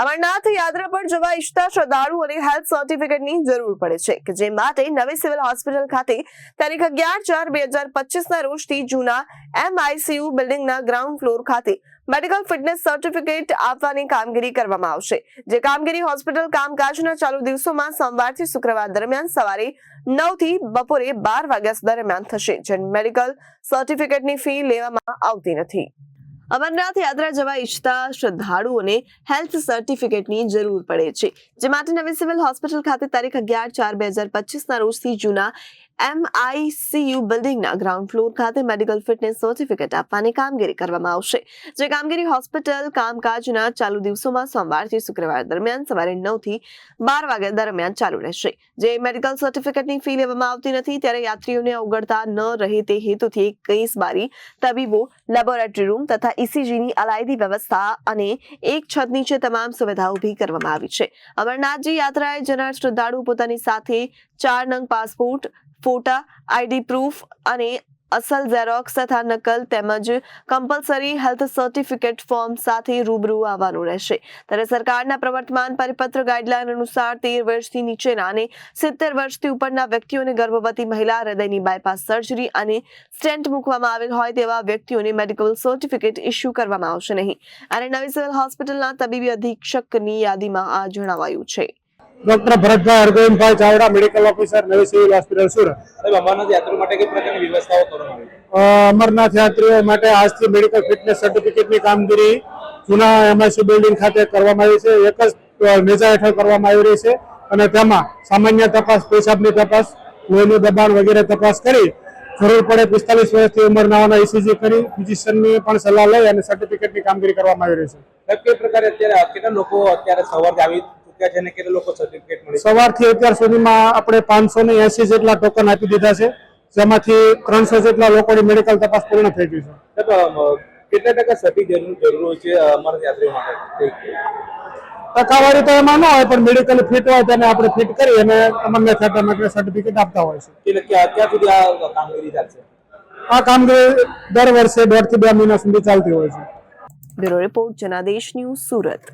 અમરનાથ યાત્રા પર જવા ઈચ્છતા શ્રદ્ધાળુઓને હેલ્થ સર્ટિફિકેટની જરૂર પડે છે કે જે માટે નવી સિવિલ હોસ્પિટલ ખાતે તારીખ અગિયાર ચાર બે હજાર પચીસના રોજથી જૂના એમઆઈસીયુ બિલ્ડિંગના ગ્રાઉન્ડ ફ્લોર ખાતે મેડિકલ ફિટનેસ સર્ટિફિકેટ આપવાની કામગીરી કરવામાં આવશે. જે કામગીરી હોસ્પિટલ કામકાજના ચાલુ દિવસોમાં સોમવારથી શુક્રવાર દરમિયાન સવારે નવથી બપોરે બાર વાગ્યા દરમિયાન થશે. જે મેડિકલ સર્ટિફિકેટની ફી લેવામાં આવતી નથી. અમરનાથ યાત્રા જવા ઈચ્છતા શ્રદ્ધાળુઓને હેલ્થ સર્ટિફિકેટની જરૂર પડે છે. જે માટે નવી સિવિલ હોસ્પિટલ ખાતે તારીખ અગિયાર ચાર બે હજાર પચીસના રોજથી જૂના એમઆઈસીયુ બિલ્ડિંગના ગ્રાઉન્ડ ફ્લોર ખાતે મેડિકલ ફિટનેસ સર્ટિફિકેટ આપવાની કામગીરી કરવામાં આવશે. જે કામગીરી હોસ્પિટલ કામકાજના ચાલુ દિવસોમાં સોમવારથી શુક્રવાર દરમિયાન સવારે નવથી બાર વાગ્યા દરમિયાન ચાલુ રહેશે. જે મેડિકલ સર્ટિફિકેટની ફી લેવામાં આવતી નથી, ત્યારે યાત્રીઓને અવગડતા ન રહે તે હેતુથી એકવીસ બારી તબીબો લેબોરેટરી રૂમ તથા ઇસીજીની અલાયદી વ્યવસ્થા અને એક છત નીચે તમામ સુવિધા ઊભી કરવામાં આવી છે. અમરનાથજી યાત્રાએ જનાર શ્રદ્ધાળુ પોતાની સાથે ચાર નંગ પાસપોર્ટ ફોટા, આઈડી પ્રૂફ અને અસલ ઝેરોક્સ તથા નકલ તેમજ કમ્પલસરી હેલ્થ સર્ટિફિકેટ ફોર્મ સાથે રૂબરૂ આવવાનું રહેશે. ત્યારે સરકારના પ્રવર્તમાન પરિપત્ર ગાઈડલાઈન અનુસાર તેર વર્ષથી નીચેના અને સિત્તેર વર્ષથી ઉપરના વ્યક્તિઓને ગર્ભવતી મહિલા હૃદયની બાયપાસ સર્જરી અને સ્ટેન્ટ મૂકવામાં આવેલ હોય તેવા વ્યક્તિઓને મેડિકલ સર્ટિફિકેટ ઇસ્યુ કરવામાં આવશે નહીં. અને નવી સિવિલ હોસ્પિટલના તબીબી અધિક્ષકની યાદીમાં આ જણાવાયું છે. Doctor Bharatbhai Hargovindbhai Chavda medical officer નવી સિવિલ હોસ્પિટલ સુરત. અમરનાથ યાત્રીઓ માટે કઈ પ્રકારની વ્યવસ્થાઓ કરવામાં આવી? અમરનાથ યાત્રીઓ માટે આજથી મેડિકલ ફિટનેસ સર્ટિફિકેટની કામગીરી જૂના એમઆઈસી બિલ્ડિંગ ખાતે કરવામાં આવી છે. એક જ મેજા હેઠળ કરવામાં આવી રહી છે અને તેમાં સામાન્ય તપાસ પેશાબની તપાસ લોહીનું દબાણ વગેરે તપાસ કરી જરૂર પડે પિસ્તાલીસ વર્ષથી ઉંમરનાઓના ઇસીજી કરી ફિઝિશિયનની પણ સલાહ લઈ અને સર્ટિફિકેટની કામગીરી કરવામાં આવી રહી છે. કઈ પ્રકારે અત્યારે કેટલા લોકો અત્યારે સવારથી આવી ચૂક્યા છે અને કેટલા લોકો સર્ટિફિકેટ મળી સવારથી અત્યાર સુધીમાં આપણે પાંચસો ને એસી જેટલા ટોકન આપી દીધા છે. જેમાંથી ત્રણસો જેટલા લોકોની મેડિકલ તપાસ પૂર્ણ થઈ ગઈ છે. કેટલા ટકા સર્ટિ જરૂર જરૂર હોય છે અમારા યાત્રીઓ માટે? ટકાવારી તો એમાં ન હોય પણ મેડિકલ ફિટ હોય તેને આપણે ફિટ કરી અને અમને થતા માટે સર્ટિફિકેટ આપતા હોય છે. ક્યાં સુધી આ કામગીરી ચાલશે? આ કામગીરી દર વર્ષે દોઢથી બે મહિના સુધી ચાલતી હોય છે. Bureau report Janadesh news Surat.